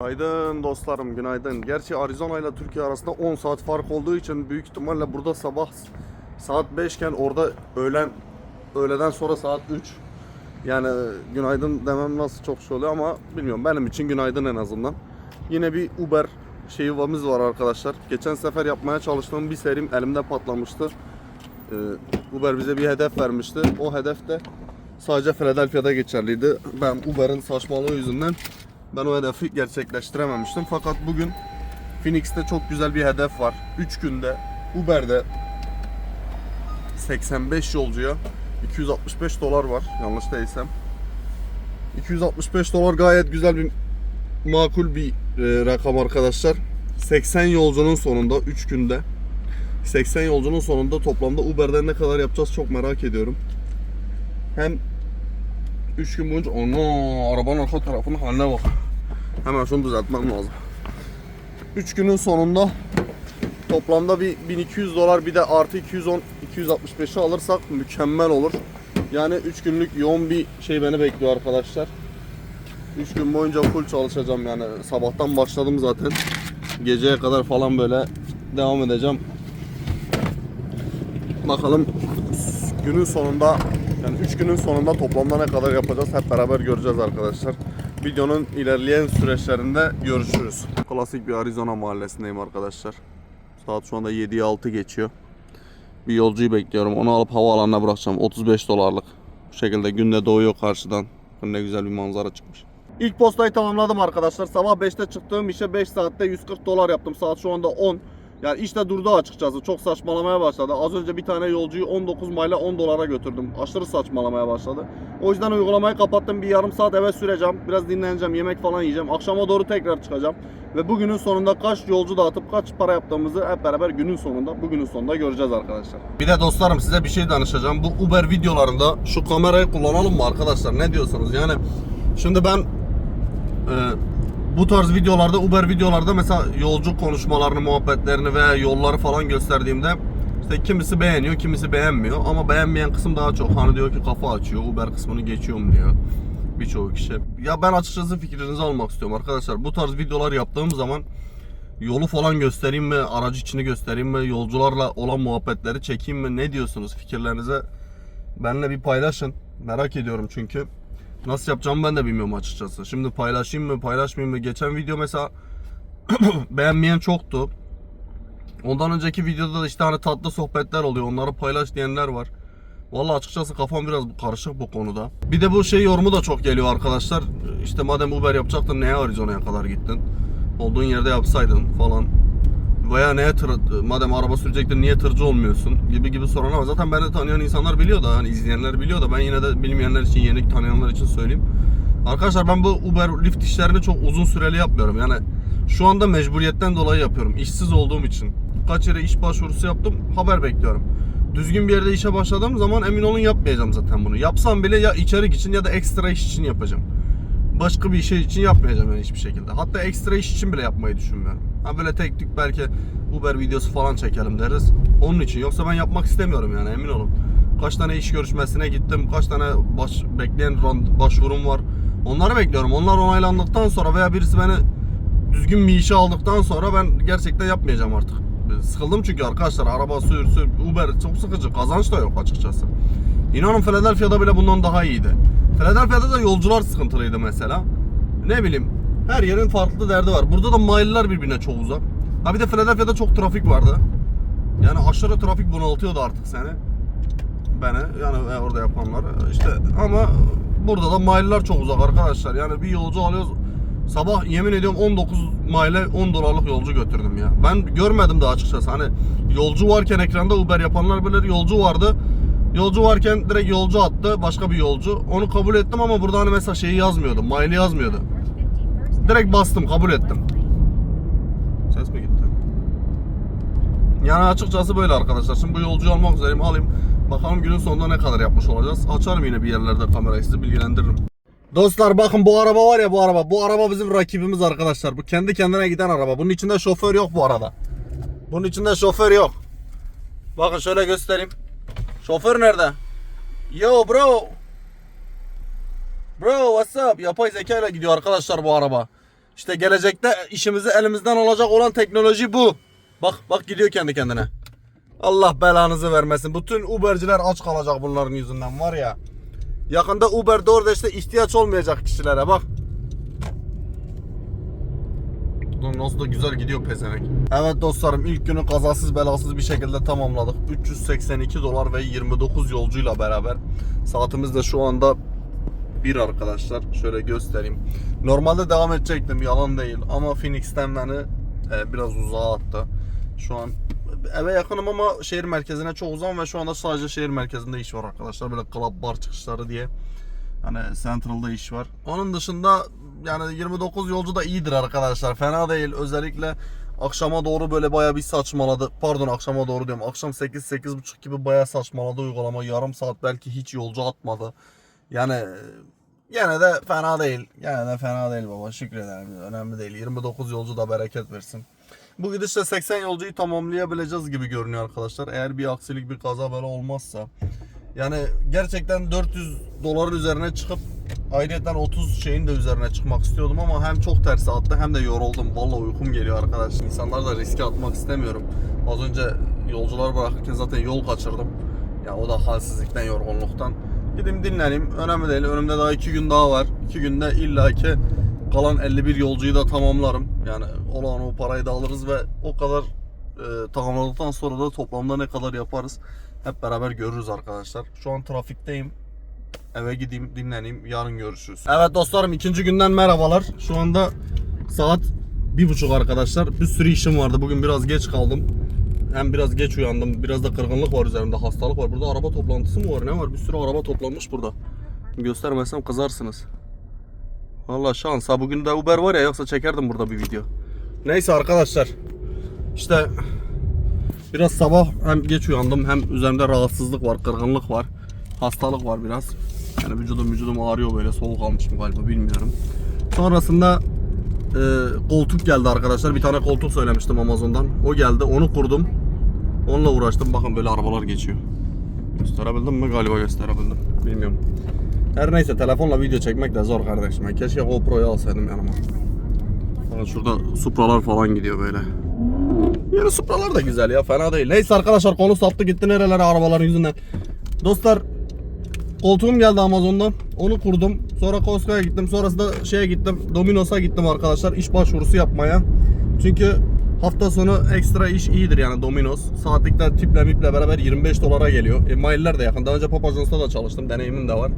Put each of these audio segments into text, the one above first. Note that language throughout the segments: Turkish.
Günaydın dostlarım, günaydın. Gerçi Arizona ile Türkiye arasında 10 saat fark olduğu için büyük ihtimalle burada sabah saat 5 iken orada öğlen öğleden sonra saat 3. Yani e, günaydın demem nasıl çok şey oluyor ama bilmiyorum benim için günaydın en azından. Yine bir Uber şeyimiz var arkadaşlar. Geçen sefer yapmaya çalıştığım bir serim elimde patlamıştı. Ee, Uber bize bir hedef vermişti. O hedef de sadece Philadelphia'da geçerliydi. Ben Uber'in saçmalığı yüzünden ben o hedefi gerçekleştirememiştim. Fakat bugün Phoenix'te çok güzel bir hedef var. 3 günde Uber'de 85 yolcuya 265 dolar var yanlış değilsem. 265 dolar gayet güzel bir makul bir e, rakam arkadaşlar. 80 yolcunun sonunda 3 günde 80 yolcunun sonunda toplamda Uber'den ne kadar yapacağız çok merak ediyorum. Hem 3 gün boyunca ana arabanın arka tarafının haline bak. Hemen şunu düzeltmem lazım. 3 günün sonunda toplamda bir 1200 dolar bir de artı 210 265'i alırsak mükemmel olur. Yani 3 günlük yoğun bir şey beni bekliyor arkadaşlar. 3 gün boyunca full çalışacağım yani sabahtan başladım zaten. Geceye kadar falan böyle devam edeceğim. Bakalım günün sonunda yani 3 günün sonunda toplamda ne kadar yapacağız hep beraber göreceğiz arkadaşlar. Videonun ilerleyen süreçlerinde görüşürüz. Klasik bir Arizona mahallesindeyim arkadaşlar. Saat şu anda 7'ye 6 geçiyor. Bir yolcuyu bekliyorum. Onu alıp havaalanına bırakacağım. 35 dolarlık. Bu şekilde günde doğuyor karşıdan. Ne güzel bir manzara çıkmış. İlk postayı tamamladım arkadaşlar. Sabah 5'te çıktığım işe 5 saatte 140 dolar yaptım. Saat şu anda 10. Yani işte durdu açıkçası. Çok saçmalamaya başladı. Az önce bir tane yolcuyu 19 mayla 10 dolara götürdüm. Aşırı saçmalamaya başladı. O yüzden uygulamayı kapattım. Bir yarım saat eve süreceğim. Biraz dinleneceğim. Yemek falan yiyeceğim. Akşama doğru tekrar çıkacağım. Ve bugünün sonunda kaç yolcu dağıtıp kaç para yaptığımızı hep beraber günün sonunda, bugünün sonunda göreceğiz arkadaşlar. Bir de dostlarım size bir şey danışacağım. Bu Uber videolarında şu kamerayı kullanalım mı arkadaşlar? Ne diyorsunuz? Yani şimdi ben e, bu tarz videolarda Uber videolarda mesela yolcu konuşmalarını, muhabbetlerini veya yolları falan gösterdiğimde işte kimisi beğeniyor, kimisi beğenmiyor ama beğenmeyen kısım daha çok. Hani diyor ki kafa açıyor, Uber kısmını geçiyorum diyor birçoğu kişi. Ya ben açıkçası fikrinizi almak istiyorum arkadaşlar. Bu tarz videolar yaptığım zaman yolu falan göstereyim mi, aracı içini göstereyim mi, yolcularla olan muhabbetleri çekeyim mi? Ne diyorsunuz fikirlerinize? Benimle bir paylaşın. Merak ediyorum çünkü. Nasıl yapacağımı ben de bilmiyorum açıkçası. Şimdi paylaşayım mı, paylaşmayayım mı? Geçen video mesela beğenmeyen çoktu. Ondan önceki videoda da işte hani tatlı sohbetler oluyor. Onları paylaş diyenler var. Vallahi açıkçası kafam biraz karışık bu konuda. Bir de bu şey yorumu da çok geliyor arkadaşlar. İşte madem Uber yapacaktın neye Arizona'ya kadar gittin? Olduğun yerde yapsaydın falan. Veya neye tır, madem araba sürecektin niye tırcı olmuyorsun gibi gibi soran ama zaten beni tanıyan insanlar biliyor da hani izleyenler biliyor da ben yine de bilmeyenler için yeni tanıyanlar için söyleyeyim. Arkadaşlar ben bu Uber Lyft işlerini çok uzun süreli yapmıyorum. Yani şu anda mecburiyetten dolayı yapıyorum. İşsiz olduğum için. Kaç yere iş başvurusu yaptım haber bekliyorum. Düzgün bir yerde işe başladığım zaman emin olun yapmayacağım zaten bunu. Yapsam bile ya içerik için ya da ekstra iş için yapacağım. Başka bir şey için yapmayacağım yani hiçbir şekilde. Hatta ekstra iş için bile yapmayı düşünmüyorum. Ha böyle tek tük belki Uber videosu falan çekelim deriz. Onun için. Yoksa ben yapmak istemiyorum yani emin olun. Kaç tane iş görüşmesine gittim. Kaç tane baş, bekleyen başvurum var. Onları bekliyorum. Onlar onaylandıktan sonra veya birisi beni düzgün bir işe aldıktan sonra ben gerçekten yapmayacağım artık. Sıkıldım çünkü arkadaşlar araba sür Uber çok sıkıcı kazanç da yok açıkçası. İnanın Philadelphia'da bile bundan daha iyiydi. Philadelphia'da da yolcular sıkıntılıydı mesela. Ne bileyim her yerin farklı derdi var. Burada da mailleler birbirine çok uzak. Ha bir de Philadelphia'da çok trafik vardı. Yani aşırı trafik bunaltıyordu artık seni. Beni yani ve orada yapanları işte ama burada da mailler çok uzak arkadaşlar. Yani bir yolcu alıyoruz Sabah yemin ediyorum 19 maile 10 dolarlık yolcu götürdüm ya. Ben görmedim de açıkçası. Hani yolcu varken ekranda Uber yapanlar böyle yolcu vardı. Yolcu varken direkt yolcu attı. Başka bir yolcu. Onu kabul ettim ama burada hani mesela şeyi yazmıyordu. Maili yazmıyordu. Direkt bastım kabul ettim. Ses mi gitti? Yani açıkçası böyle arkadaşlar. Şimdi bu yolcuyu almak üzereyim. Alayım. Bakalım günün sonunda ne kadar yapmış olacağız. Açarım yine bir yerlerde kamerayı sizi bilgilendiririm. Dostlar bakın bu araba var ya bu araba. Bu araba bizim rakibimiz arkadaşlar. Bu kendi kendine giden araba. Bunun içinde şoför yok bu arada. Bunun içinde şoför yok. Bakın şöyle göstereyim. Şoför nerede? Yo bro. Bro what's up? Yapay zeka ile gidiyor arkadaşlar bu araba. İşte gelecekte işimizi elimizden alacak olan teknoloji bu. Bak bak gidiyor kendi kendine. Allah belanızı vermesin. Bütün Uber'ciler aç kalacak bunların yüzünden var ya. Yakında Uber'de orada işte ihtiyaç olmayacak kişilere bak. Lan nasıl da güzel gidiyor pezevenk. Evet dostlarım ilk günü kazasız belasız bir şekilde tamamladık. 382 dolar ve 29 yolcuyla beraber. Saatimiz de şu anda bir arkadaşlar. Şöyle göstereyim. Normalde devam edecektim yalan değil ama Phoenix'ten beni e, biraz uzağa attı. Şu an eve yakınım ama şehir merkezine çok uzak ve şu anda sadece şehir merkezinde iş var arkadaşlar. Böyle club bar çıkışları diye. Hani Central'da iş var. Onun dışında yani 29 yolcu da iyidir arkadaşlar. Fena değil. Özellikle akşama doğru böyle baya bir saçmaladı. Pardon akşama doğru diyorum. Akşam 8-8.30 gibi baya saçmaladı uygulama. Yarım saat belki hiç yolcu atmadı. Yani Yine de fena değil. Yine de fena değil baba. Şükredelim. Önemli değil. 29 yolcu da bereket versin. Bu gidişle 80 yolcuyu tamamlayabileceğiz gibi görünüyor arkadaşlar. Eğer bir aksilik bir kaza böyle olmazsa. Yani gerçekten 400 doların üzerine çıkıp ayrıca 30 şeyin de üzerine çıkmak istiyordum ama hem çok ters attı hem de yoruldum. Vallahi uykum geliyor arkadaş. İnsanlar da riske atmak istemiyorum. Az önce yolcular bırakırken zaten yol kaçırdım. Ya o da halsizlikten, yorgunluktan. Gideyim dinleneyim. Önemli değil. Önümde daha 2 gün daha var. 2 günde illaki kalan 51 yolcuyu da tamamlarım. Yani olan o parayı da alırız ve o kadar e, tamamladıktan sonra da toplamda ne kadar yaparız hep beraber görürüz arkadaşlar. Şu an trafikteyim. Eve gideyim, dinleneyim. Yarın görüşürüz. Evet dostlarım ikinci günden merhabalar. Şu anda saat bir buçuk arkadaşlar. Bir sürü işim vardı. Bugün biraz geç kaldım. Hem biraz geç uyandım. Biraz da kırgınlık var üzerimde. Hastalık var. Burada araba toplantısı mı var? Ne var? Bir sürü araba toplanmış burada. Göstermezsem kızarsınız. Valla şans. Bugün de Uber var ya yoksa çekerdim burada bir video. Neyse arkadaşlar. İşte biraz sabah hem geç uyandım hem üzerimde rahatsızlık var, kırgınlık var. Hastalık var biraz. Yani vücudum vücudum ağrıyor böyle soğuk almışım galiba bilmiyorum. Sonrasında e, koltuk geldi arkadaşlar. Bir tane koltuk söylemiştim Amazon'dan. O geldi. Onu kurdum. Onunla uğraştım. Bakın böyle arabalar geçiyor. Gösterebildim mi? Galiba gösterebildim. Bilmiyorum. Her neyse telefonla video çekmek de zor kardeşim. Keşke GoPro'yu alsaydım yanıma. Şurada Supralar falan gidiyor böyle. Yani Supralar da güzel ya fena değil. Neyse arkadaşlar konu saptı gitti nerelere arabaların yüzünden. Dostlar koltuğum geldi Amazon'dan. Onu kurdum. Sonra Costco'ya gittim. Sonrasında şeye gittim. Domino's'a gittim arkadaşlar iş başvurusu yapmaya. Çünkü hafta sonu ekstra iş iyidir yani Domino's. Saatlikte tiple miple beraber 25 dolara geliyor. E, mailler de yakın. Daha önce Papa John's'ta da çalıştım. Deneyimim de var.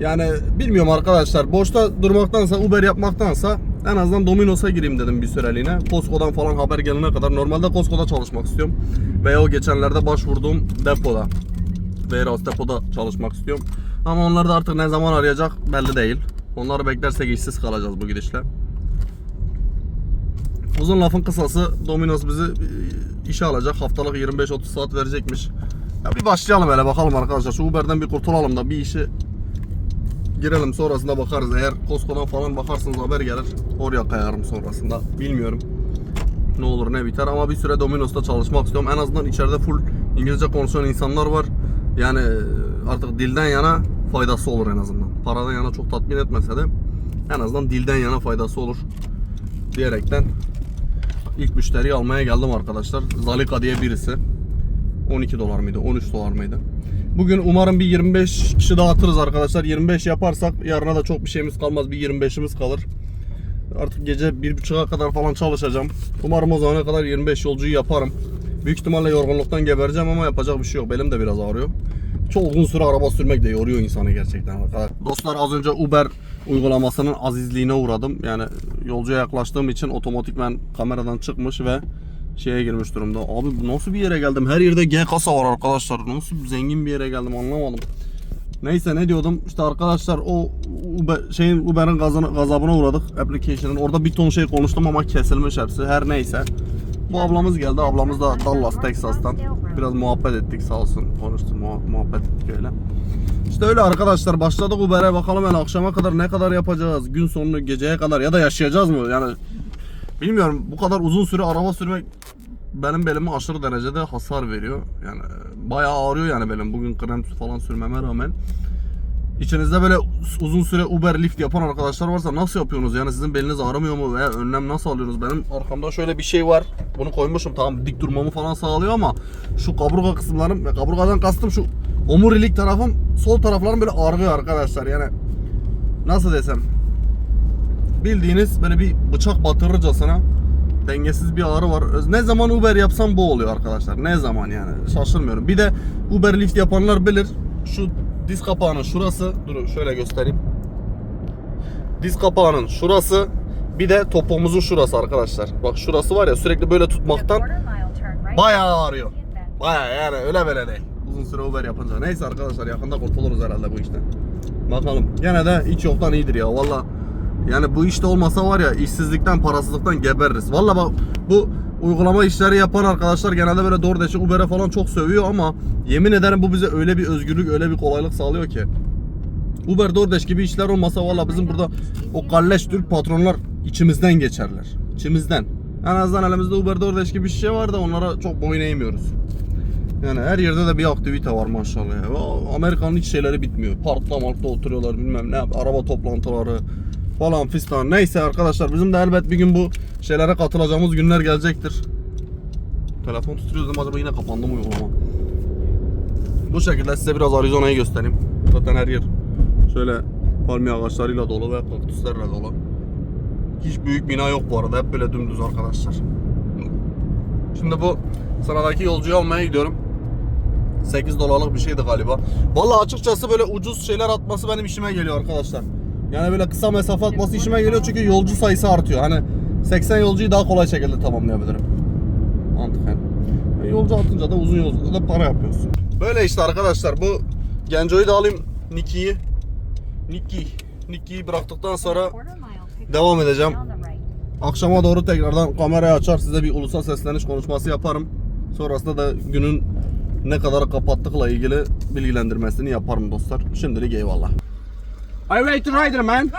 Yani bilmiyorum arkadaşlar. Boşta durmaktansa Uber yapmaktansa en azından Domino's'a gireyim dedim bir süreliğine. Costco'dan falan haber gelene kadar. Normalde Costco'da çalışmak istiyorum. Veya o geçenlerde başvurduğum depoda. Warehouse depoda çalışmak istiyorum. Ama onları da artık ne zaman arayacak belli değil. Onları beklersek işsiz kalacağız bu gidişle. Uzun lafın kısası Domino's bizi e, işe alacak. Haftalık 25-30 saat verecekmiş. Ya bir başlayalım hele bakalım arkadaşlar. Şu Uber'den bir kurtulalım da bir işi girelim sonrasında bakarız. Eğer Costco'dan falan bakarsınız haber gelir. Oraya kayarım sonrasında. Bilmiyorum. Ne olur ne biter ama bir süre Domino's'ta çalışmak istiyorum. En azından içeride full İngilizce konuşan insanlar var. Yani artık dilden yana faydası olur en azından. Paradan yana çok tatmin etmese de en azından dilden yana faydası olur diyerekten ilk müşteriyi almaya geldim arkadaşlar. Zalika diye birisi. 12 dolar mıydı? 13 dolar mıydı? Bugün umarım bir 25 kişi dağıtırız arkadaşlar. 25 yaparsak yarına da çok bir şeyimiz kalmaz. Bir 25'imiz kalır. Artık gece 1.30'a kadar falan çalışacağım. Umarım o zamana kadar 25 yolcuyu yaparım. Büyük ihtimalle yorgunluktan gebereceğim ama yapacak bir şey yok. Belim de biraz ağrıyor. Çok uzun süre araba sürmek de yoruyor insanı gerçekten. Dostlar az önce Uber uygulamasının azizliğine uğradım. Yani yolcuya yaklaştığım için otomatikmen kameradan çıkmış ve şeye girmiş durumda. Abi nasıl bir yere geldim? Her yerde G kasa var arkadaşlar. Nasıl zengin bir yere geldim anlamadım. Neyse ne diyordum? İşte arkadaşlar o Uber, şeyin Uber'in gazabına uğradık application'ın. Orada bir ton şey konuştum ama kesilmiş hepsi. Her neyse. Bu ablamız geldi. Ablamız da Dallas, Texas'tan. Biraz muhabbet ettik sağ olsun. Konuştuk, muha- muhabbet ettik öyle. İşte öyle arkadaşlar başladık Uber'e bakalım yani akşama kadar ne kadar yapacağız? Gün sonunu geceye kadar ya da yaşayacağız mı? Yani bilmiyorum bu kadar uzun süre araba sürmek benim belime aşırı derecede hasar veriyor. Yani bayağı ağrıyor yani belim. Bugün krem falan sürmeme rağmen. İçinizde böyle uzun süre Uber Lyft yapan arkadaşlar varsa nasıl yapıyorsunuz? Yani sizin beliniz ağrımıyor mu veya önlem nasıl alıyorsunuz? Benim arkamda şöyle bir şey var. Bunu koymuşum tamam dik durmamı falan sağlıyor ama şu kaburga kısımlarım, kaburgadan kastım şu omurilik tarafım, sol taraflarım böyle ağrıyor arkadaşlar. Yani nasıl desem bildiğiniz böyle bir bıçak batırırcasına dengesiz bir ağrı var. Ne zaman Uber yapsam bu oluyor arkadaşlar. Ne zaman yani şaşırmıyorum. Bir de Uber Lyft yapanlar bilir. Şu diz kapağının şurası. Dur şöyle göstereyim. Diz kapağının şurası. Bir de topumuzun şurası arkadaşlar. Bak şurası var ya sürekli böyle tutmaktan bayağı ağrıyor. Bayağı yani öyle böyle değil. Uzun süre Uber yapınca. Neyse arkadaşlar yakında kurtuluruz herhalde bu işten. Bakalım. Gene de hiç yoktan iyidir ya. Valla yani bu işte olmasa var ya işsizlikten parasızlıktan gebeririz. Valla bak bu uygulama işleri yapan arkadaşlar genelde böyle DoorDash'e Uber'e falan çok sövüyor ama yemin ederim bu bize öyle bir özgürlük öyle bir kolaylık sağlıyor ki. Uber DoorDash gibi işler olmasa valla bizim burada o kalleş Türk patronlar içimizden geçerler. İçimizden. En azından elimizde Uber DoorDash gibi bir şey var da onlara çok boyun eğmiyoruz. Yani her yerde de bir aktivite var maşallah Amerika'nın hiç şeyleri bitmiyor. Parkta markta oturuyorlar bilmem ne. Araba toplantıları falan fistan. Neyse arkadaşlar bizim de elbet bir gün bu şeylere katılacağımız günler gelecektir. Telefon tutuyoruz acaba yine kapandı mı uygulama? Bu şekilde size biraz Arizona'yı göstereyim. Zaten her yer şöyle palmiye ağaçlarıyla dolu ve kaktüslerle dolu. Hiç büyük bina yok bu arada. Hep böyle dümdüz arkadaşlar. Şimdi bu sıradaki yolcuyu almaya gidiyorum. 8 dolarlık bir şeydi galiba. Vallahi açıkçası böyle ucuz şeyler atması benim işime geliyor arkadaşlar. Yani böyle kısa mesafe atması işime geliyor çünkü yolcu sayısı artıyor. Hani 80 yolcuyu daha kolay şekilde tamamlayabilirim. Mantıken. E, yolcu atınca da uzun yolculukta da para yapıyorsun. Böyle işte arkadaşlar bu Genco'yu da alayım. Niki'yi. Niki. Niki'yi bıraktıktan sonra devam edeceğim. Akşama doğru tekrardan kamerayı açar size bir ulusal sesleniş konuşması yaparım. Sonrasında da günün ne kadar kapattıkla ilgili bilgilendirmesini yaparım dostlar. Şimdilik eyvallah. I wait to rider, man.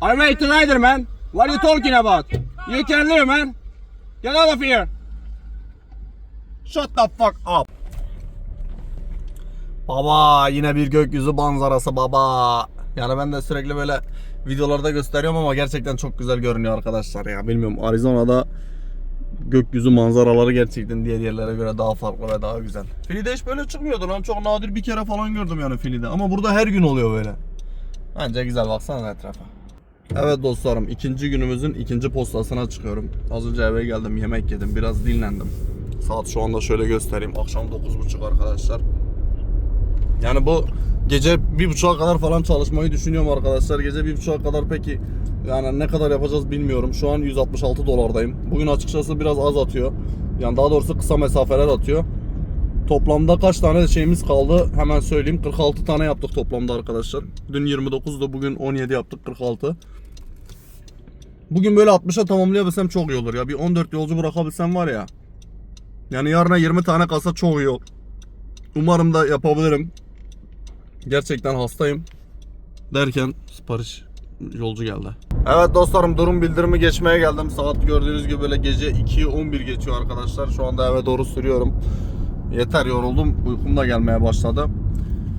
I wait to rider, man. What are you talking about? You can live, man. Get out of here. Shut the fuck up. Baba yine bir gökyüzü manzarası baba. Yani ben de sürekli böyle videolarda gösteriyorum ama gerçekten çok güzel görünüyor arkadaşlar ya. Bilmiyorum Arizona'da gökyüzü manzaraları gerçekten diğer yerlere göre daha farklı ve daha güzel. Fili'de hiç böyle çıkmıyordu lan. Çok nadir bir kere falan gördüm yani Fili'de. Ama burada her gün oluyor böyle. Bence güzel baksana etrafa. Evet dostlarım ikinci günümüzün ikinci postasına çıkıyorum. Az önce eve geldim yemek yedim biraz dinlendim. Saat şu anda şöyle göstereyim. Akşam 9.30 arkadaşlar. Yani bu gece bir buçuğa kadar falan çalışmayı düşünüyorum arkadaşlar. Gece bir buçuğa kadar peki yani ne kadar yapacağız bilmiyorum. Şu an 166 dolardayım. Bugün açıkçası biraz az atıyor. Yani daha doğrusu kısa mesafeler atıyor. Toplamda kaç tane şeyimiz kaldı hemen söyleyeyim. 46 tane yaptık toplamda arkadaşlar. Dün 29'da bugün 17 yaptık 46. Bugün böyle 60'a tamamlayabilsem çok iyi olur ya. Bir 14 yolcu bırakabilsem var ya. Yani yarına 20 tane kasa çok iyi olur. Umarım da yapabilirim. Gerçekten hastayım. Derken sipariş yolcu geldi. Evet dostlarım durum bildirimi geçmeye geldim. Saat gördüğünüz gibi böyle gece 2'yi 11 geçiyor arkadaşlar. Şu anda eve doğru sürüyorum. Yeter yoruldum. Uykum da gelmeye başladı.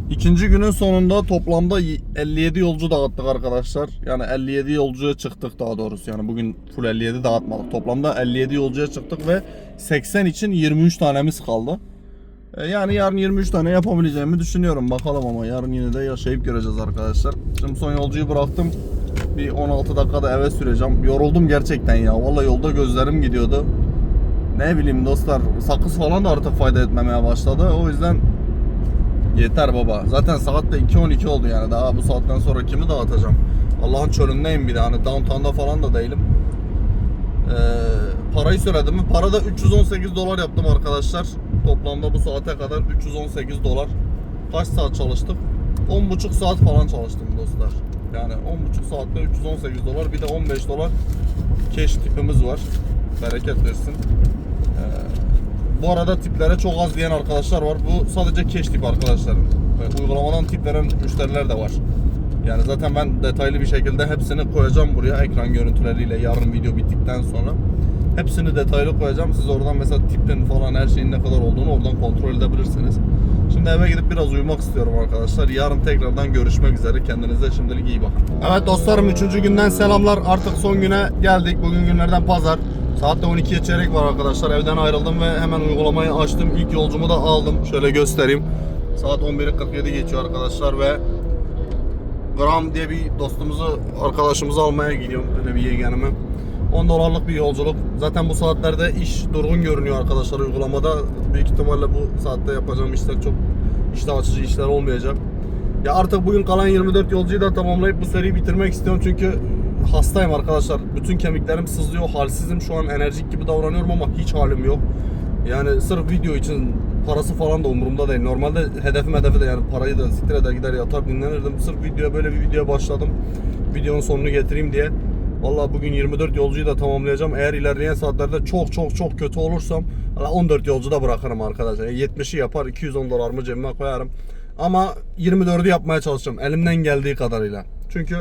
İkinci günün sonunda toplamda 57 yolcu dağıttık arkadaşlar. Yani 57 yolcuya çıktık daha doğrusu. Yani bugün full 57 dağıtmadık. Toplamda 57 yolcuya çıktık ve 80 için 23 tanemiz kaldı. E, Yani yarın 23 tane yapabileceğimi düşünüyorum. Bakalım ama yarın yine de yaşayıp göreceğiz arkadaşlar. Şimdi son yolcuyu bıraktım. Bir 16 dakikada eve süreceğim. Yoruldum gerçekten ya. Vallahi yolda gözlerim gidiyordu. Ne bileyim dostlar sakız falan da artık fayda etmemeye başladı. O yüzden yeter baba. Zaten saat de 2.12 oldu yani. Daha bu saatten sonra kimi dağıtacağım? Allah'ın çölündeyim bir de. Hani downtown'da falan da değilim. Ee, parayı söyledim mi? Para da 318 dolar yaptım arkadaşlar. Toplamda bu saate kadar 318 dolar. Kaç saat çalıştık? 10,5 saat falan çalıştım dostlar. Yani 10,5 saatte 318 dolar. Bir de 15 dolar cash tipimiz var. Bereket versin. Ee, bu arada tiplere çok az diyen arkadaşlar var. Bu sadece cash tip arkadaşlar. Ee, uygulamadan tip veren müşteriler de var. Yani zaten ben detaylı bir şekilde hepsini koyacağım buraya ekran görüntüleriyle yarın video bittikten sonra. Hepsini detaylı koyacağım. Siz oradan mesela tipin falan her şeyin ne kadar olduğunu oradan kontrol edebilirsiniz. Şimdi eve gidip biraz uyumak istiyorum arkadaşlar. Yarın tekrardan görüşmek üzere. Kendinize şimdilik iyi bakın. Evet dostlarım 3. günden selamlar. Artık son güne geldik. Bugün günlerden pazar. Saatte 12'ye çeyrek var arkadaşlar. Evden ayrıldım ve hemen uygulamayı açtım. İlk yolcumu da aldım. Şöyle göstereyim. Saat 11.47 geçiyor arkadaşlar ve Gram diye bir dostumuzu, arkadaşımızı almaya gidiyorum. Böyle bir yeğenimi. 10 dolarlık bir yolculuk. Zaten bu saatlerde iş durgun görünüyor arkadaşlar uygulamada. Büyük ihtimalle bu saatte yapacağım işler çok iştah açıcı işler olmayacak. Ya artık bugün kalan 24 yolcuyu da tamamlayıp bu seriyi bitirmek istiyorum çünkü hastayım arkadaşlar. Bütün kemiklerim sızlıyor, halsizim. Şu an enerjik gibi davranıyorum ama hiç halim yok. Yani sırf video için parası falan da umurumda değil. Normalde hedefim hedefi de yani parayı da siktir eder gider yatar dinlenirdim. Sırf videoya böyle bir video başladım. Videonun sonunu getireyim diye. Vallahi bugün 24 yolcuyu da tamamlayacağım. Eğer ilerleyen saatlerde çok çok çok kötü olursam valla 14 yolcu da bırakırım arkadaşlar. Yani 70'i yapar 210 dolarımı cebime koyarım. Ama 24'ü yapmaya çalışacağım elimden geldiği kadarıyla. Çünkü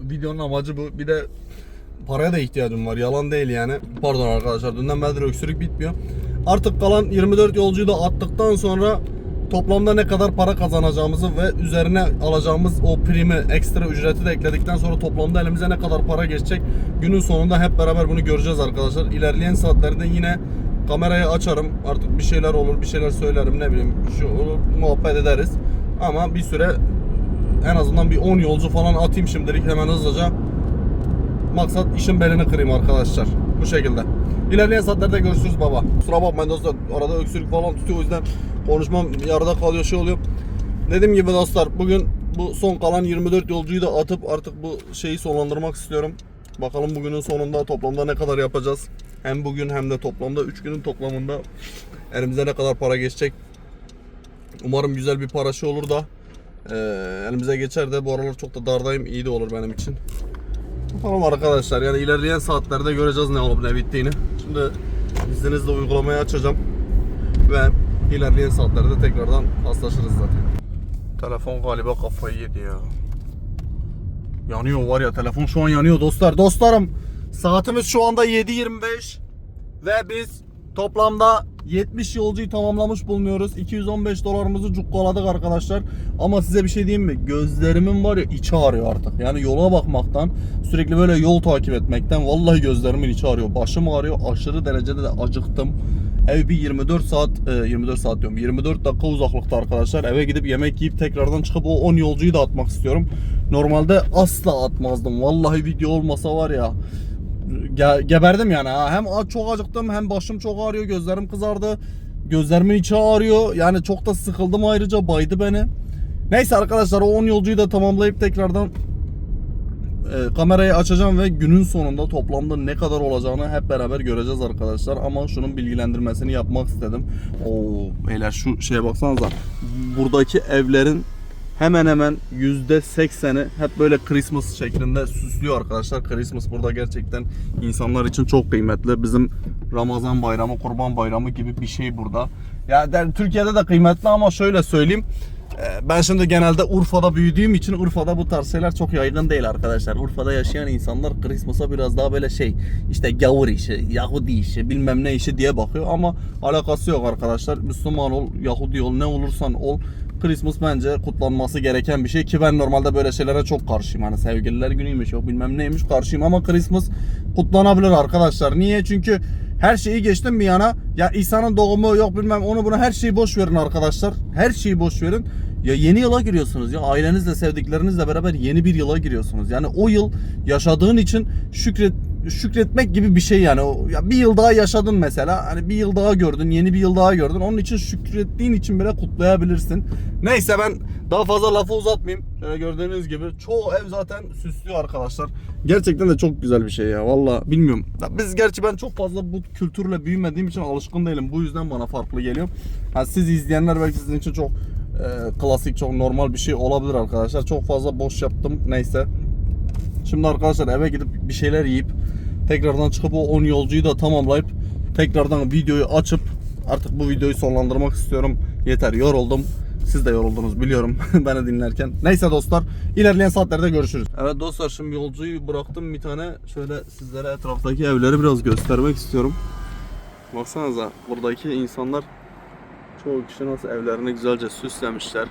videonun amacı bu. Bir de paraya da ihtiyacım var. Yalan değil yani. Pardon arkadaşlar. Dünden beridir öksürük bitmiyor. Artık kalan 24 yolcuyu da attıktan sonra toplamda ne kadar para kazanacağımızı ve üzerine alacağımız o primi, ekstra ücreti de ekledikten sonra toplamda elimize ne kadar para geçecek günün sonunda hep beraber bunu göreceğiz arkadaşlar. İlerleyen saatlerde yine kamerayı açarım. Artık bir şeyler olur, bir şeyler söylerim ne bileyim. Şu olur, muhabbet ederiz. Ama bir süre en azından bir 10 yolcu falan atayım şimdilik hemen hızlıca. Maksat işin belini kırayım arkadaşlar. Bu şekilde. İlerleyen saatlerde görüşürüz baba. Kusura bakmayın dostlar. Arada öksürük falan tutuyor o yüzden konuşmam yarıda kalıyor şey oluyor. Dediğim gibi dostlar bugün bu son kalan 24 yolcuyu da atıp artık bu şeyi sonlandırmak istiyorum. Bakalım bugünün sonunda toplamda ne kadar yapacağız. Hem bugün hem de toplamda 3 günün toplamında elimize ne kadar para geçecek. Umarım güzel bir para şey olur da eee, elimize geçer de bu aralar çok da dardayım iyi de olur benim için. Bakalım arkadaşlar yani ilerleyen saatlerde göreceğiz ne olup ne bittiğini. Şimdi izninizle uygulamayı açacağım ve ilerleyen saatlerde tekrardan paslaşırız zaten. Telefon galiba kafayı yedi ya. Yanıyor var ya telefon şu an yanıyor dostlar. Dostlarım saatimiz şu anda 7.25 ve biz toplamda 70 yolcuyu tamamlamış bulunuyoruz. 215 dolarımızı cukkaladık arkadaşlar. Ama size bir şey diyeyim mi? Gözlerimin var ya içi ağrıyor artık. Yani yola bakmaktan, sürekli böyle yol takip etmekten vallahi gözlerimin içi ağrıyor. Başım ağrıyor. Aşırı derecede de acıktım. Ev bir 24 saat, e, 24 saat diyorum. 24 dakika uzaklıkta arkadaşlar. Eve gidip yemek yiyip tekrardan çıkıp o 10 yolcuyu da atmak istiyorum. Normalde asla atmazdım. Vallahi video olmasa var ya ge- geberdim yani ha. Hem çok acıktım hem başım çok ağrıyor, gözlerim kızardı. Gözlerimin içi ağrıyor. Yani çok da sıkıldım ayrıca baydı beni. Neyse arkadaşlar o 10 yolcuyu da tamamlayıp tekrardan e, kamerayı açacağım ve günün sonunda toplamda ne kadar olacağını hep beraber göreceğiz arkadaşlar. Ama şunun bilgilendirmesini yapmak istedim. Oo beyler şu şeye baksanıza. Buradaki evlerin hemen hemen %80'i hep böyle Christmas şeklinde süslüyor arkadaşlar. Christmas burada gerçekten insanlar için çok kıymetli. Bizim Ramazan bayramı, Kurban bayramı gibi bir şey burada. Ya der, Türkiye'de de kıymetli ama şöyle söyleyeyim. Ee, Ben şimdi genelde Urfa'da büyüdüğüm için Urfa'da bu tarz şeyler çok yaygın değil arkadaşlar. Urfa'da yaşayan insanlar Christmas'a biraz daha böyle şey işte gavur işi, Yahudi işi, bilmem ne işi diye bakıyor ama alakası yok arkadaşlar. Müslüman ol, Yahudi ol, ne olursan ol. Christmas bence kutlanması gereken bir şey ki ben normalde böyle şeylere çok karşıyım. Hani sevgililer günüymüş yok bilmem neymiş karşıyım ama Christmas kutlanabilir arkadaşlar. Niye? Çünkü her şeyi geçtim bir yana. Ya İsa'nın doğumu yok bilmem onu bunu her şeyi boş verin arkadaşlar. Her şeyi boş verin. Ya yeni yıla giriyorsunuz ya ailenizle sevdiklerinizle beraber yeni bir yıla giriyorsunuz. Yani o yıl yaşadığın için şükret şükretmek gibi bir şey yani. O, ya bir yıl daha yaşadın mesela. Hani bir yıl daha gördün, yeni bir yıl daha gördün. Onun için şükrettiğin için bile kutlayabilirsin. Neyse ben daha fazla lafı uzatmayayım. Şöyle gördüğünüz gibi çoğu ev zaten süslüyor arkadaşlar. Gerçekten de çok güzel bir şey ya. Valla bilmiyorum. Ya biz gerçi ben çok fazla bu kültürle büyümediğim için alışkın değilim. Bu yüzden bana farklı geliyor. Ha, siz izleyenler belki sizin için çok e, klasik, çok normal bir şey olabilir arkadaşlar. Çok fazla boş yaptım. Neyse. Şimdi arkadaşlar eve gidip bir şeyler yiyip tekrardan çıkıp o 10 yolcuyu da tamamlayıp tekrardan videoyu açıp artık bu videoyu sonlandırmak istiyorum. Yeter yoruldum. Siz de yoruldunuz biliyorum beni dinlerken. Neyse dostlar ilerleyen saatlerde görüşürüz. Evet dostlar şimdi yolcuyu bıraktım bir tane. Şöyle sizlere etraftaki evleri biraz göstermek istiyorum. Baksanıza buradaki insanlar Çoğu kişi nasıl evlerini güzelce süslemişler.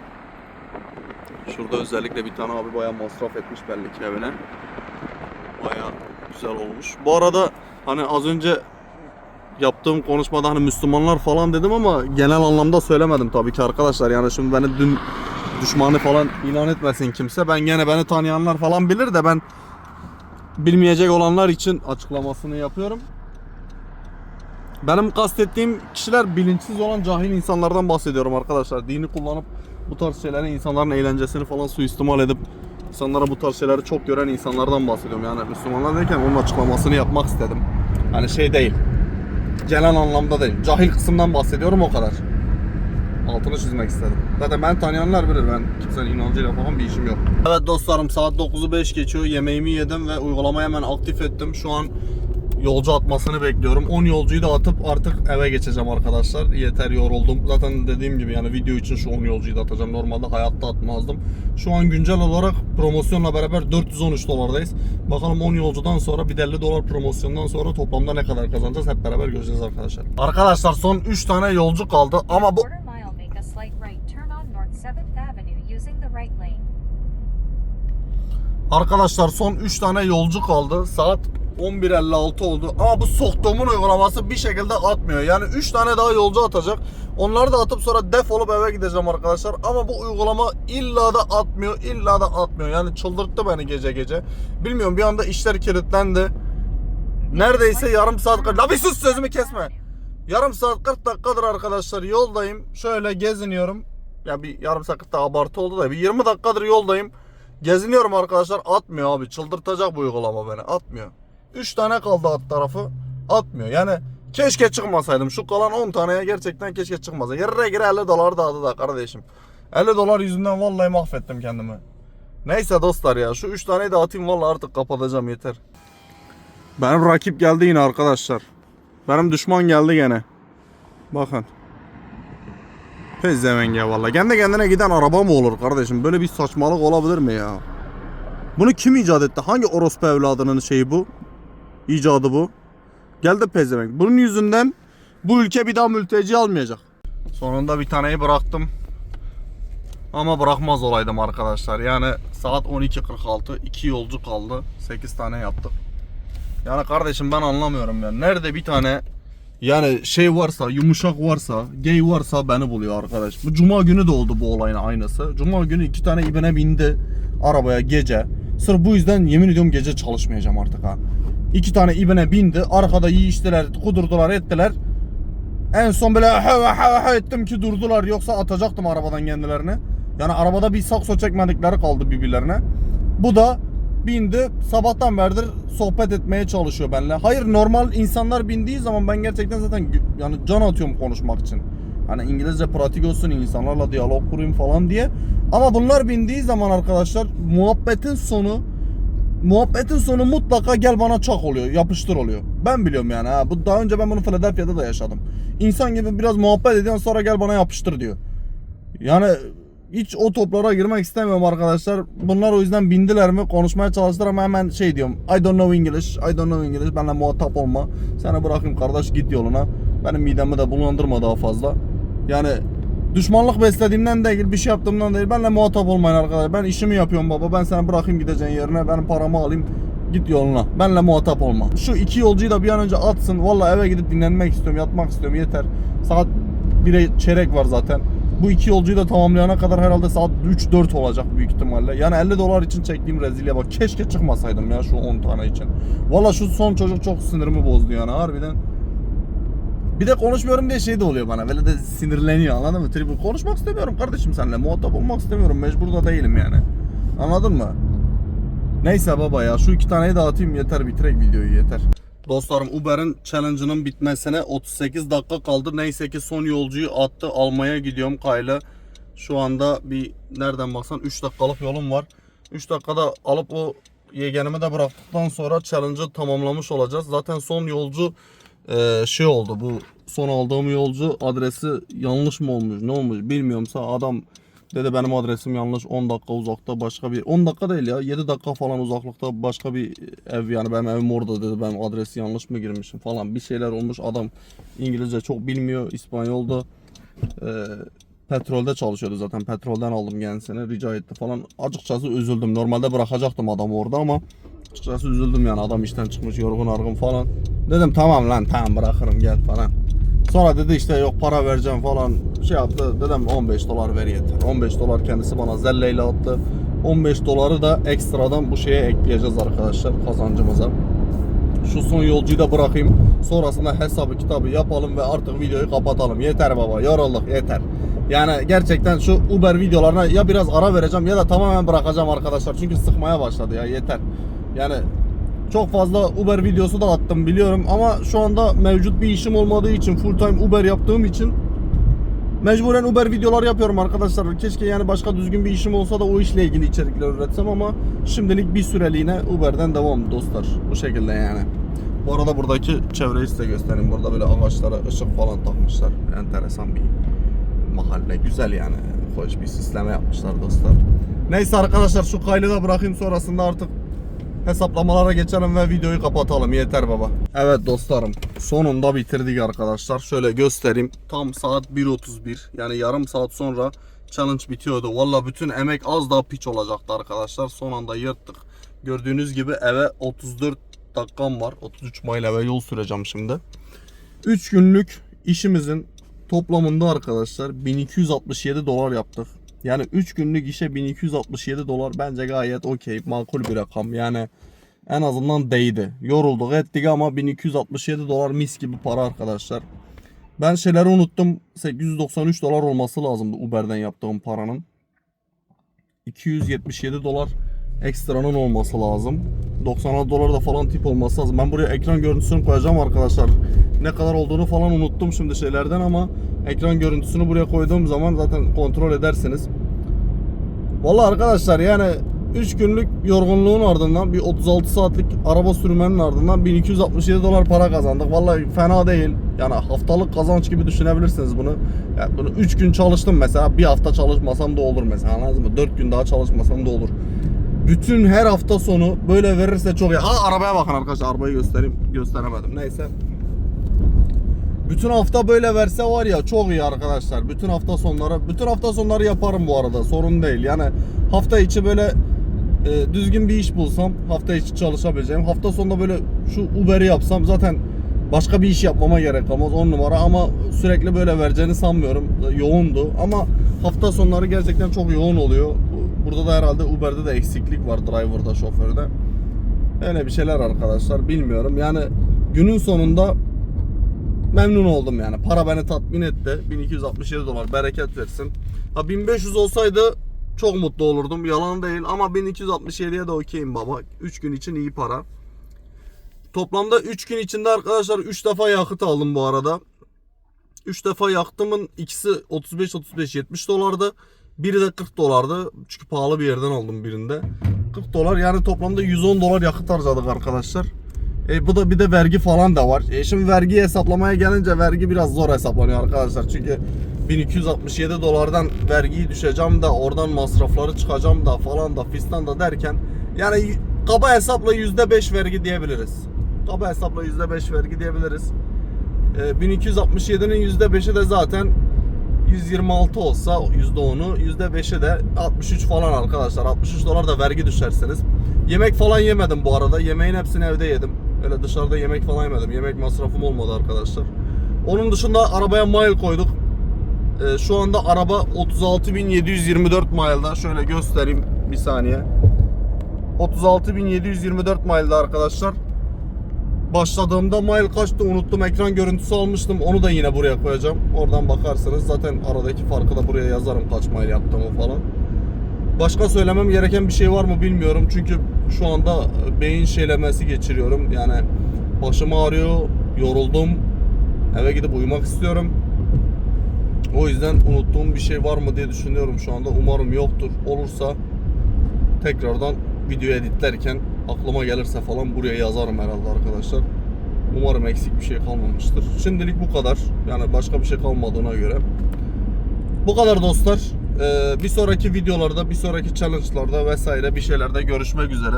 Şurada özellikle bir tane abi bayağı masraf etmiş belli ki evine. Bayağı güzel olmuş. Bu arada hani az önce yaptığım konuşmada hani Müslümanlar falan dedim ama genel anlamda söylemedim tabii ki arkadaşlar. Yani şimdi beni dün düşmanı falan ilan etmesin kimse. Ben gene beni tanıyanlar falan bilir de ben bilmeyecek olanlar için açıklamasını yapıyorum. Benim kastettiğim kişiler bilinçsiz olan cahil insanlardan bahsediyorum arkadaşlar. Dini kullanıp bu tarz şeylerin insanların eğlencesini falan suistimal edip insanlara bu tarz şeyleri çok gören insanlardan bahsediyorum. Yani Müslümanlar derken onun açıklamasını yapmak istedim. Hani şey değil. Genel anlamda değil. Cahil kısımdan bahsediyorum o kadar. Altını çizmek istedim. Zaten ben tanıyanlar bilir ben kimsenin inancıyla falan bir işim yok. Evet dostlarım saat 9'u 5 geçiyor. Yemeğimi yedim ve uygulamayı hemen aktif ettim. Şu an yolcu atmasını bekliyorum. 10 yolcuyu da atıp artık eve geçeceğim arkadaşlar. Yeter yoruldum. Zaten dediğim gibi yani video için şu 10 yolcuyu da atacağım. Normalde hayatta atmazdım. Şu an güncel olarak promosyonla beraber 413 dolardayız. Bakalım 10 yolcudan sonra bir de 50 dolar promosyondan sonra toplamda ne kadar kazanacağız hep beraber göreceğiz arkadaşlar. Arkadaşlar son 3 tane yolcu kaldı ama bu Quarter mile, make a slight right turn on North 7th Avenue using the right lane. Arkadaşlar son 3 tane yolcu kaldı. Saat 11.56 oldu. Ama bu soktuğumun uygulaması bir şekilde atmıyor. Yani 3 tane daha yolcu atacak. Onları da atıp sonra defolup eve gideceğim arkadaşlar. Ama bu uygulama illa da atmıyor. illa da atmıyor. Yani çıldırttı beni gece gece. Bilmiyorum bir anda işler kilitlendi. Neredeyse yarım saat... La bir sus sözümü kesme. Yarım saat 40 dakikadır arkadaşlar yoldayım. Şöyle geziniyorum. Ya bir yarım saat 40 dakika abartı oldu da bir 20 dakikadır yoldayım. Geziniyorum arkadaşlar atmıyor abi. Çıldırtacak bu uygulama beni. Atmıyor. 3 tane kaldı alt tarafı. Atmıyor. Yani keşke çıkmasaydım. Şu kalan 10 taneye gerçekten keşke çıkmasaydım. Yerine gire 50 dolar dağıdı da kardeşim. 50 dolar yüzünden vallahi mahvettim kendimi. Neyse dostlar ya şu 3 taneyi de atayım vallahi artık kapatacağım yeter. Benim rakip geldi yine arkadaşlar. Benim düşman geldi gene. Bakın. Pezzevenge valla. Kendi kendine giden araba mı olur kardeşim? Böyle bir saçmalık olabilir mi ya? Bunu kim icat etti? Hangi orospu evladının şeyi bu? İcadı bu. Geldi pezevenk. Bunun yüzünden bu ülke bir daha mülteci almayacak. Sonunda bir taneyi bıraktım. Ama bırakmaz olaydım arkadaşlar. Yani saat 12.46. 2 yolcu kaldı. 8 tane yaptık. Yani kardeşim ben anlamıyorum ya. Nerede bir tane yani şey varsa, yumuşak varsa, gay varsa beni buluyor arkadaş. Bu cuma günü de oldu bu olayın aynısı. Cuma günü iki tane ibne bindi arabaya gece. Sırf bu yüzden yemin ediyorum gece çalışmayacağım artık ha. İki tane ibne bindi, arkada yiyiştiler, kudurdular, ettiler. En son böyle ha ha ha ettim ki durdular yoksa atacaktım arabadan kendilerini. Yani arabada bir sakso çekmedikleri kaldı birbirlerine. Bu da bindi sabahtan beridir sohbet etmeye çalışıyor benimle. Hayır normal insanlar bindiği zaman ben gerçekten zaten yani can atıyorum konuşmak için. Hani İngilizce pratik olsun insanlarla diyalog kurayım falan diye. Ama bunlar bindiği zaman arkadaşlar muhabbetin sonu muhabbetin sonu mutlaka gel bana çak oluyor, yapıştır oluyor. Ben biliyorum yani ha. Bu daha önce ben bunu Philadelphia'da da yaşadım. İnsan gibi biraz muhabbet ediyorsun sonra gel bana yapıştır diyor. Yani hiç o toplara girmek istemiyorum arkadaşlar. Bunlar o yüzden bindiler mi konuşmaya çalıştılar ama hemen şey diyorum. I don't know English, I don't know English. Benimle muhatap olma. Seni bırakayım kardeş git yoluna. Benim midemi de bulandırma daha fazla. Yani düşmanlık beslediğimden değil, bir şey yaptığımdan değil. Benimle muhatap olmayın arkadaşlar. Ben işimi yapıyorum baba. Ben seni bırakayım gideceğin yerine. Benim paramı alayım. Git yoluna. Benimle muhatap olma. Şu iki yolcuyu da bir an önce atsın. Vallahi eve gidip dinlenmek istiyorum, yatmak istiyorum. Yeter. Saat 1'e çeyrek var zaten. Bu iki yolcuyu da tamamlayana kadar herhalde saat 3-4 olacak büyük ihtimalle. Yani 50 dolar için çektiğim rezilliğe bak. Keşke çıkmasaydım ya şu 10 tane için. Valla şu son çocuk çok sinirimi bozdu yani harbiden. Bir de konuşmuyorum diye şey de oluyor bana. Böyle de sinirleniyor anladın mı? Tribu konuşmak istemiyorum kardeşim seninle. Muhatap olmak istemiyorum. Mecbur da değilim yani. Anladın mı? Neyse baba ya şu iki taneyi dağıtayım yeter bitirek videoyu yeter. Dostlarım Uber'in challenge'ının bitmesine 38 dakika kaldı. Neyse ki son yolcuyu attı. Almaya gidiyorum Kayla. Şu anda bir nereden baksan 3 dakikalık yolum var. 3 dakikada alıp o yegenimi de bıraktıktan sonra challenge'ı tamamlamış olacağız. Zaten son yolcu e, şey oldu bu son aldığım yolcu adresi yanlış mı olmuş ne olmuş bilmiyorumsa adam dedi benim adresim yanlış 10 dakika uzakta başka bir 10 dakika değil ya 7 dakika falan uzaklıkta başka bir ev yani benim evim orada dedi ben adresi yanlış mı girmişim falan bir şeyler olmuş adam İngilizce çok bilmiyor İspanyol'da Ee, petrolde çalışıyordu zaten. Petrolden aldım kendisini. Rica etti falan. Açıkçası üzüldüm. Normalde bırakacaktım adamı orada ama açıkçası üzüldüm yani. Adam işten çıkmış yorgun argın falan. Dedim tamam lan tamam bırakırım gel falan. Sonra dedi işte yok para vereceğim falan şey yaptı. Dedim 15 dolar ver yeter. 15 dolar kendisi bana zelleyle attı. 15 doları da ekstradan bu şeye ekleyeceğiz arkadaşlar kazancımıza. Şu son yolcuyu da bırakayım. Sonrasında hesabı kitabı yapalım ve artık videoyu kapatalım. Yeter baba yorulduk yeter. Yani gerçekten şu Uber videolarına ya biraz ara vereceğim ya da tamamen bırakacağım arkadaşlar. Çünkü sıkmaya başladı ya yeter. Yani çok fazla Uber videosu da attım biliyorum ama şu anda mevcut bir işim olmadığı için full time Uber yaptığım için mecburen Uber videolar yapıyorum arkadaşlar. Keşke yani başka düzgün bir işim olsa da o işle ilgili içerikler üretsem ama şimdilik bir süreliğine Uber'den devam dostlar. Bu şekilde yani. Bu arada buradaki çevreyi size göstereyim. Burada böyle ağaçlara ışık falan takmışlar. Enteresan bir mahalle. Güzel yani. Hoş bir sisteme yapmışlar dostlar. Neyse arkadaşlar şu kaydı da bırakayım sonrasında artık hesaplamalara geçelim ve videoyu kapatalım. Yeter baba. Evet dostlarım. Sonunda bitirdik arkadaşlar. Şöyle göstereyim. Tam saat 1.31. Yani yarım saat sonra challenge bitiyordu. Valla bütün emek az daha piç olacaktı arkadaşlar. Son anda yırttık. Gördüğünüz gibi eve 34 dakikam var. 33 mile eve yol süreceğim şimdi. 3 günlük işimizin toplamında arkadaşlar 1267 dolar yaptık. Yani 3 günlük işe 1267 dolar bence gayet okey, makul bir rakam. Yani en azından değdi. Yorulduk ettik ama 1267 dolar mis gibi para arkadaşlar. Ben şeyleri unuttum. 893 dolar olması lazımdı Uber'den yaptığım paranın. 277 dolar ekstranın olması lazım. 96 dolar da falan tip olması lazım. Ben buraya ekran görüntüsünü koyacağım arkadaşlar. Ne kadar olduğunu falan unuttum şimdi şeylerden ama ekran görüntüsünü buraya koyduğum zaman zaten kontrol edersiniz. Vallahi arkadaşlar yani 3 günlük yorgunluğun ardından bir 36 saatlik araba sürmenin ardından 1267 dolar para kazandık. Vallahi fena değil. Yani haftalık kazanç gibi düşünebilirsiniz bunu. Yani bunu 3 gün çalıştım mesela. Bir hafta çalışmasam da olur mesela. Anladınız mı? 4 gün daha çalışmasam da olur. Bütün her hafta sonu böyle verirse çok iyi. Ha arabaya bakın arkadaşlar. Arabayı göstereyim. Gösteremedim. Neyse. Bütün hafta böyle verse var ya çok iyi arkadaşlar. Bütün hafta sonları, bütün hafta sonları yaparım bu arada. Sorun değil. Yani hafta içi böyle e, düzgün bir iş bulsam, hafta içi çalışabileceğim. Hafta sonunda böyle şu Uber'i yapsam zaten başka bir iş yapmama gerek kalmaz 10 numara ama sürekli böyle vereceğini sanmıyorum. Yoğundu ama hafta sonları gerçekten çok yoğun oluyor. Burada da herhalde Uber'de de eksiklik var driver'da, şoförde. Öyle bir şeyler arkadaşlar bilmiyorum. Yani günün sonunda memnun oldum yani. Para beni tatmin etti. 1267 dolar bereket versin. Ha 1500 olsaydı çok mutlu olurdum. Yalan değil ama 1267'ye de okeyim baba. 3 gün için iyi para. Toplamda 3 gün içinde arkadaşlar 3 defa yakıt aldım bu arada. 3 defa yaktımın ikisi 35-35-70 dolardı. Biri de 40 dolardı. Çünkü pahalı bir yerden aldım birinde. 40 dolar yani toplamda 110 dolar yakıt harcadık arkadaşlar. E, bu da bir de vergi falan da var. E, şimdi vergi hesaplamaya gelince vergi biraz zor hesaplanıyor arkadaşlar. Çünkü 1267 dolardan vergiyi düşeceğim da oradan masrafları çıkacağım da falan da fistan da derken yani kaba hesapla %5 vergi diyebiliriz. Kaba hesapla %5 vergi diyebiliriz. E, 1267'nin %5'i de zaten 126 olsa %10'u %5'i de 63 falan arkadaşlar. 63 dolar da vergi düşerseniz. Yemek falan yemedim bu arada. Yemeğin hepsini evde yedim. Öyle dışarıda yemek falan yemedim. Yemek masrafım olmadı arkadaşlar. Onun dışında arabaya mile koyduk. Ee, şu anda araba 36.724 mile'da. Şöyle göstereyim bir saniye. 36.724 mile'da arkadaşlar. Başladığımda mile kaçtı unuttum. Ekran görüntüsü almıştım. Onu da yine buraya koyacağım. Oradan bakarsınız. Zaten aradaki farkı da buraya yazarım kaç mile yaptığımı falan. Başka söylemem gereken bir şey var mı bilmiyorum. Çünkü şu anda beyin şeylemesi geçiriyorum. Yani başım ağrıyor, yoruldum. Eve gidip uyumak istiyorum. O yüzden unuttuğum bir şey var mı diye düşünüyorum şu anda. Umarım yoktur. Olursa tekrardan video editlerken aklıma gelirse falan buraya yazarım herhalde arkadaşlar. Umarım eksik bir şey kalmamıştır. Şimdilik bu kadar. Yani başka bir şey kalmadığına göre. Bu kadar dostlar. Ee, bir sonraki videolarda, bir sonraki challenge'larda vesaire bir şeylerde görüşmek üzere.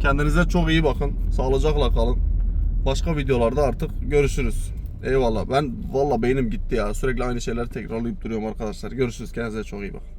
Kendinize çok iyi bakın. Sağlıcakla kalın. Başka videolarda artık görüşürüz. Eyvallah. Ben valla beynim gitti ya. Sürekli aynı şeyleri tekrarlayıp duruyorum arkadaşlar. Görüşürüz. Kendinize çok iyi bakın.